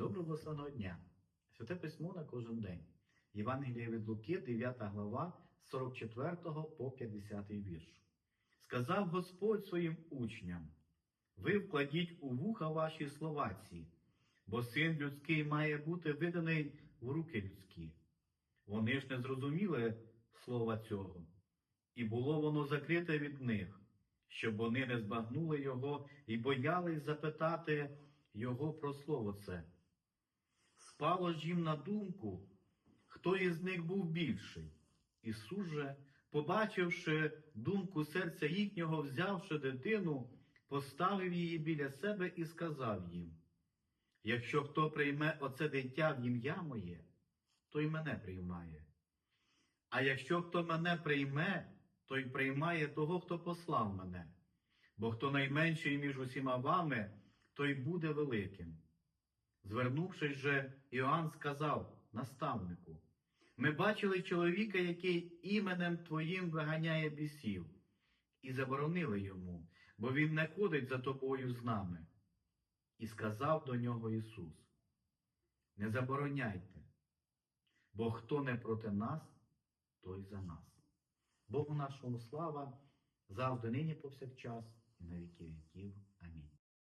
Доброго благословеного дня! Святе письмо на кожен день. Євангелія від Луки, 9 глава, 44 по 50 вірш. Сказав Господь своїм учням: Ви вкладіть у вуха ваші слова ці, бо син людський має бути виданий в руки людські. Вони ж не зрозуміли слова цього, і було воно закрите від них, щоб вони не збагнули його і боялись запитати його про слово це. Спало ж їм на думку, хто із них був більший. Ісус же, побачивши думку серця їхнього, взявши дитину, поставив її біля себе і сказав їм: Якщо хто прийме оце дитя в ім'я моє, то й мене приймає. А якщо хто мене прийме, той приймає того, хто послав мене. Бо хто найменший між усіма вами, той буде великим. Звернувшись же, Іоанн сказав наставнику: Ми бачили чоловіка, який іменем Твоїм виганяє бісів, і заборонили йому, бо він не ходить за тобою з нами. І сказав до нього Ісус: Не забороняйте, бо хто не проти нас, той за нас. Богу нашому слава завжди нині повсякчас і на віки віків. Амінь.